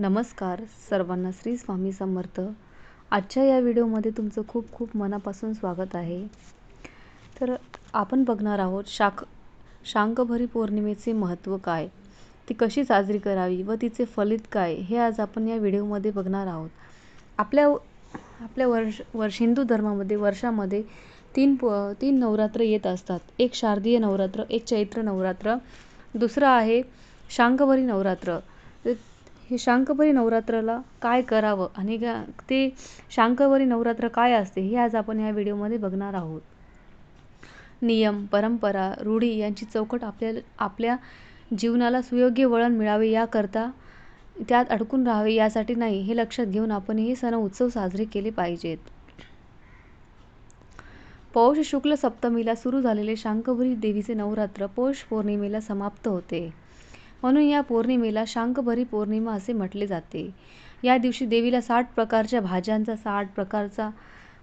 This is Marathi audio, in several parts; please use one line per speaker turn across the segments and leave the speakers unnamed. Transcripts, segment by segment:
नमस्कार सर्वांना श्री स्वामी समर्थ. आजच्या या व्हिडिओमध्ये तुमचं खूप खूप मनापासून स्वागत आहे. तर आपण बघणार आहोत शाख शांकभरी पौर्णिमेचे महत्त्व काय? ती कशी साजरी करावी व तिचे फलित काय? हे आज आपण या व्हिडिओमध्ये बघणार आहोत. आपल्या आपल्या वर्ष वर्ष हिंदू धर्मामध्ये वर्षामध्ये तीन प तीन नवरात्र येत असतात. एक शारदीय नवरात्र एक चैत्र नवरात्र दुसरं आहे शांकभरी नवरात्र. हे शांकभरी नवरात्राला काय करावं? आणि ते शांकभरी नवरात्र काय असते? हे आज आपण या व्हिडिओमध्ये बघणार आहोत. नियम परंपरा रूढी यांची चौकट आपल्या आपल्या जीवनाला सुयोग्य वळण मिळावे याकरता त्यात अडकून राहावे यासाठी नाही हे लक्षात घेऊन आपण हे सण उत्सव साजरे केले पाहिजेत. पौष शुक्ल सप्तमीला सुरू झालेले शांकभरी देवीचे नवरात्र पौष पौर्णिमेला समाप्त होते. म्हणून या पौर्णिमेला शांकभरी पौर्णिमा असे म्हटले जाते. या दिवशी देवीला साठ प्रकारच्या भाज्यांचा साठ प्रकारचा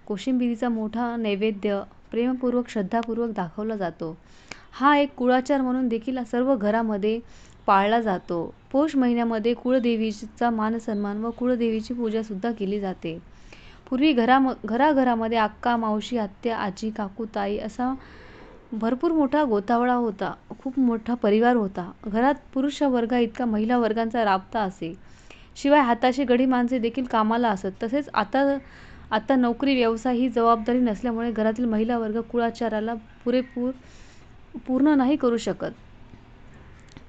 कोशिंबिरीचा मोठा नैवेद्य प्रेमपूर्वक श्रद्धापूर्वक दाखवला जातो. हा एक कुळाचार म्हणून देखील सर्व घरामध्ये पाळला जातो. पौष महिन्यामध्ये कुळदेवीचा मानसन्मान व कुळदेवीची पूजासुद्धा केली जाते. पूर्वी घरा घराघरामध्ये अक्का मावशी आत्या आजी काकू ताई असा भरपूर मोठा गोतावळा होता. खूप मोठा परिवार होता. घरात पुरुष वर्गा इतका महिला वर्गांचा राबता असे. शिवाय हाताशी गडी माणसे देखील कामाला असत. तसेच आता आता नोकरी व्यवसाय ही जबाबदारी नसल्यामुळे घरातील महिला वर्ग कुळाचाराला पुरेपूर पूर्ण नाही करू शकत.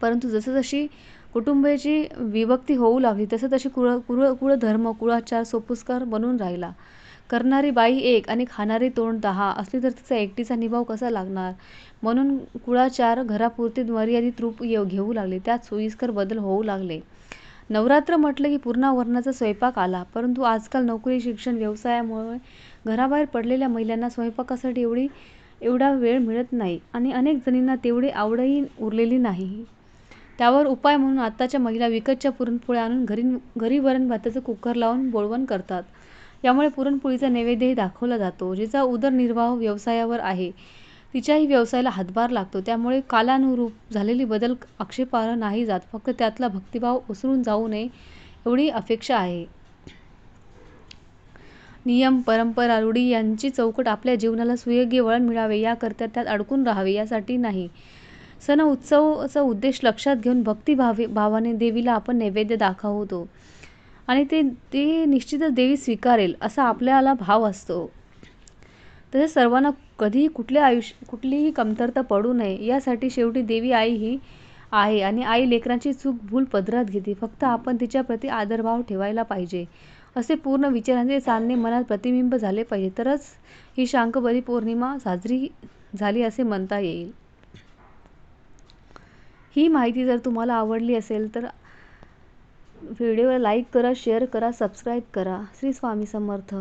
परंतु जसं जशी कुटुंबाची विभक्ती होऊ लागली तसं तशी कुळ कुळ कुळधर्म कुळाचार सोपुस्कार बनून राहिला. करणारी बाई एक आणि खाणारी तोंड दहा असली तर तिचा एकटीचा निभाव कसा लागणार? म्हणून कुळाचार घरापुरते मर्यादित रूप घेऊ लागले. त्यात सोयीस्कर बदल होऊ लागले. नवरात्र म्हटलं की पूर्णावरणाचा स्वयंपाक आला. परंतु आजकाल नोकरी शिक्षण व्यवसायामुळे घराबाहेर पडलेल्या महिलांना स्वयंपाकासाठी एवढी एवढा वेळ मिळत नाही आणि अनेक जणींना तेवढी आवडही उरलेली नाही. त्यावर उपाय म्हणून आत्ताच्या महिला विकतच्या पुरणपोळ्या आणून घरी घरी वरण भाताचं कुकर लावून बोळवण करतात. यामुळे पुरणपोळीचा नैवेद्यही दाखवला जातो जिचा उदरनिर्वाह व्यवसायावर आहे. तिच्याही व्यवसायाला हातभार लागतो. त्यामुळे कालानुरूप झालेली बदल आक्षेपार्ह नाही जात. फक्त त्यातला भक्तिभाव ओसरून जाऊ नये एवढी अपेक्षा आहे. नियम परंपरा रूढी यांची चौकट आपल्या जीवनाला सुयोग्य वळण मिळावे याकरता त्यात अडकून राहावे यासाठी नाही. सण उत्सवाचा उद्देश लक्षात घेऊन भक्तिभावे भावाने देवीला आपण नैवेद्य दाखवतो. आणि ते ते निश्चितच देवी स्वीकारेल असा आपल्याला भाव असतो. तसेच सर्वांना कधीही कुठल्या आयुष्य कुठलीही कमतरता पडू नये यासाठी शेवटी देवी आई ही आहे आणि आई लेकरांची चूक भूल पदरात घेते. फक्त आपण तिच्याप्रती आदरभाव ठेवायला पाहिजे. असे पूर्ण विचारांचे चालणे मनात प्रतिबिंब झाले पाहिजे. तरच ही शांकबरी पौर्णिमा साजरी झाली असे म्हणता येईल. ही माहिती जर तुम्हाला आवडली असेल तर व्हिडिओला लाईक करा शेअर करा सबस्क्राईब करा. श्री स्वामी समर्थ.